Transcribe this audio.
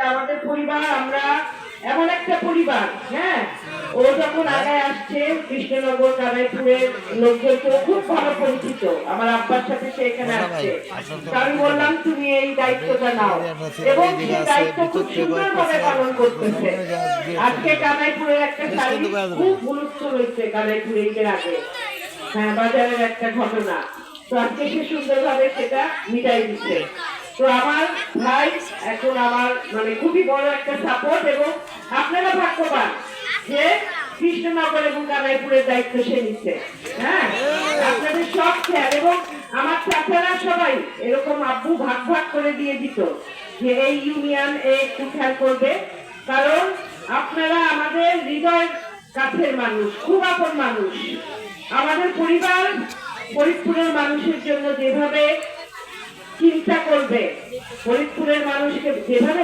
আমাদের পরিবার আমরা এমন একটা পরিবার হ্যাঁ? ও যখন আগে আসছে কৃষ্ণনগর কানাইপুরের লোকজন তো খুব ভালো পরিচিত। আমার আব্বার সাথে সে এখানে আসছে। আমি বললাম তুমি এই দায়িত্বটা নাও। এবং সে দায়িত্ব খুব সুন্দরভাবে পালন করতেছে। আজকে কানাইপুরের একটা শাড়ি খুব গুরুত্ব রয়েছে কানাইপুরে ঈদের আগে। হ্যাঁ বাজারের একটা ঘটনা। তো আজকে সে সুন্দরভাবে সেটা মিটাই দিচ্ছে। তো আমার ভাই এখন আমার মানে খুবই বড় একটা সাপোর্ট এবং আপনারা ভাগ্যবান যে কৃষ্ণনগর এবং কানাইপুরের দায়িত্ব সে নিচ্ছে। হ্যাঁ? আপনাদের সব খেয়াল এবং আমার চাচারা সবাই এরকম আব্বু ভাগ ভাগ করে দিয়ে দিত যে এই ইউনিয়ন এ একটু খেয়াল করবে। কারণ আপনারা আমাদের হৃদয় কাছের মানুষ, খুব আপন মানুষ। আমাদের পরিবার ফরিদপুরের মানুষের জন্য যেভাবে করবে ফরিদপুরের মানুষকে যেভাবে